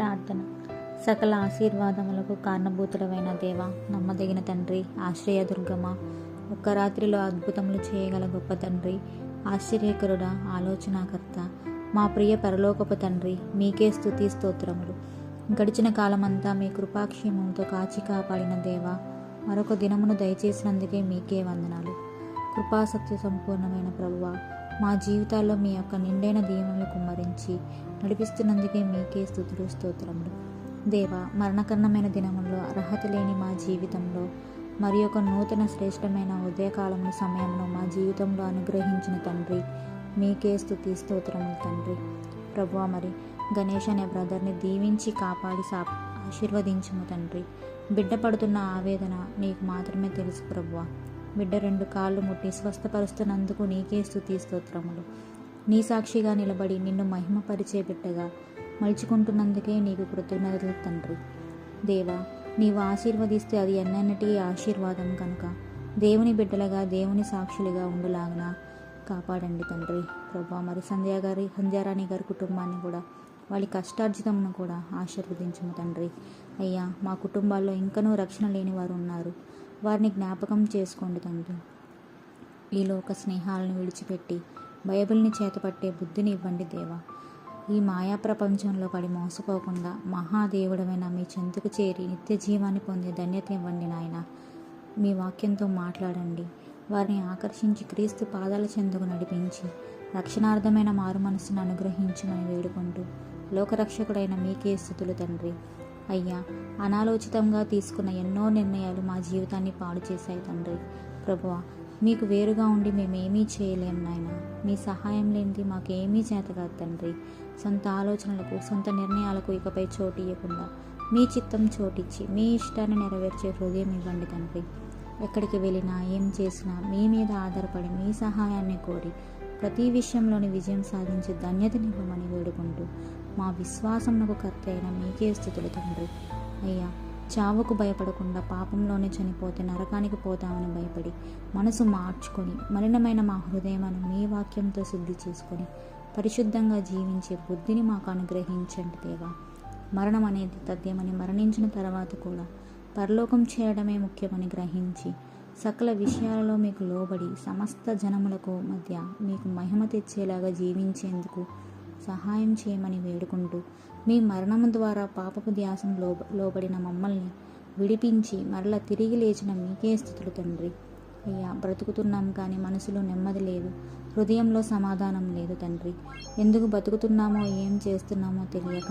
ప్రార్థన. సకల ఆశీర్వాదములకు కారణభూతుడమైన దేవ నమ్మదగిన తండ్రి ఆశ్రయ దుర్గమ ఒక్క రాత్రిలో అద్భుతములు చేయగల గొప్ప తండ్రి ఆశ్చర్యకరుడ ఆలోచనాకర్త మా ప్రియ పరలోకపు తండ్రి మీకే స్థుతి స్తోత్రములు. గడిచిన కాలమంతా మీ కృపాక్షేమంతో కాచి కాపాడిన దేవ మరొక దినమును దయచేసినందుకే మీకే వందనాలు. కృపాసక్తి సంపూర్ణమైన ప్రభువ మా జీవితాల్లో మీ యొక్క నిండైన దీవెనలు కుమ్మరించి నడిపిస్తున్నందుకే మీకే స్థుతులు స్తోత్రములు. దేవ మరణకరణమైన దినములో అర్హత లేని మా జీవితంలో మరి ఒక నూతన శ్రేష్టమైన ఉదయకాలము సమయంలో మా జీవితంలో అనుగ్రహించిన తండ్రి మీకే స్థుతి స్తోత్రములు తండ్రి. ప్రభు మరి గణేష్ అనే బ్రదర్ని దీవించి కాపాడి సా ఆశీర్వదించుము తండ్రి. బిడ్డ పడుతున్న ఆవేదన నీకు మాత్రమే తెలుసు ప్రభువా. బిడ్డ రెండు కాళ్ళు ముట్టి స్వస్థపరుస్తున్నందుకు నీకే స్థుతి స్తోత్రములు. నీ సాక్షిగా నిలబడి నిన్ను మహిమపరిచే బిడ్డగా మలుచుకుంటున్నందుకే నీకు కృతజ్ఞతలు తండ్రి. దేవా నీవు ఆశీర్వదిస్తే అది ఎన్నెన్నటి ఆశీర్వాదం కనుక. దేవుని బిడ్డలుగా దేవుని సాక్షులుగా ఉండులాగున కాపాడండి తండ్రి. ప్రభా మరి సంధ్య గారి సంధ్యారాణి గారి కుటుంబాన్ని కూడా వాళ్ళ కష్టార్జితమును కూడా ఆశీర్వదించము తండ్రి. అయ్యా మా కుటుంబాల్లో ఇంకనూ రక్షణ లేని వారు ఉన్నారు. వారిని జ్ఞాపకం చేసుకోండి తండ్రి. ఈ లోక స్నేహాలను విడిచిపెట్టి బైబిల్ని చేతపట్టే బుద్ధిని ఇవ్వండి దేవా. ఈ మాయా ప్రపంచంలో పడి మోసపోకుండా మహాదేవుడమైన మీ చెంతుకు చేరి నిత్య జీవాన్ని పొందే ధన్యత ఇవ్వండి నాయన. మీ వాక్యంతో మాట్లాడండి. వారిని ఆకర్షించి క్రీస్తు పాదాల చెందుకు నడిపించి రక్షణార్థమైన మారు మనసును అనుగ్రహించమని వేడుకుంటూ లోకరక్షకుడైన మీకే స్థుతులు తండ్రి. అయ్యా అనాలోచితంగా తీసుకున్న ఎన్నో నిర్ణయాలు మా జీవితాన్ని పాడు చేశాయి తండ్రి. ప్రభువా మీకు వేరుగా ఉండి మేమేమీ చేయలేం నాయన. మీ సహాయం లేనిది మాకేమీ చేత కాదు తండ్రి. సొంత ఆలోచనలకు సొంత నిర్ణయాలకు ఇకపై చోటు ఇవ్వకుండా మీ చిత్తం చోటిచ్చి మీ ఇష్టాన్ని నెరవేర్చే హృదయం ఇవ్వండి తండ్రి. ఎక్కడికి వెళ్ళినా ఏం చేసినా మీ మీద ఆధారపడి మీ సహాయాన్ని కోరి ప్రతి విషయంలోని విజయం సాధించే ధన్యతనివ్వమని వేడుకుంటూ మా విశ్వాసమునకు కర్త అయిన మీకే స్థుతులు తండ్రి. అయ్యా చావుకు భయపడకుండా పాపంలోనే చనిపోతే నరకానికి పోతామని భయపడి మనసు మార్చుకొని మలినమైన మా హృదయమును మీ వాక్యంతో శుద్ధి చేసుకొని పరిశుద్ధంగా జీవించే బుద్ధిని మాకు అనుగ్రహించండి దేవా. మరణం అనేది తథ్యమని మరణించిన తర్వాత కూడా పరలోకం చేయడమే ముఖ్యమని గ్రహించి సకల విషయాలలో మీకు లోబడి సమస్త జనములకు మధ్య మీకు మహిమ తెచ్చేలాగా జీవించేందుకు సహాయం చేయమని వేడుకుంటూ మీ మరణము ద్వారా పాపపు ధ్యాసం లో లోబడిన మమ్మల్ని విడిపించి మరల తిరిగి లేచిన మీకే స్థుతులు తండ్రి. అయ్యా బ్రతుకుతున్నాం కానీ మనసులో నెమ్మది లేదు హృదయంలో సమాధానం లేదు తండ్రి. ఎందుకు బతుకుతున్నామో ఏం చేస్తున్నామో తెలియక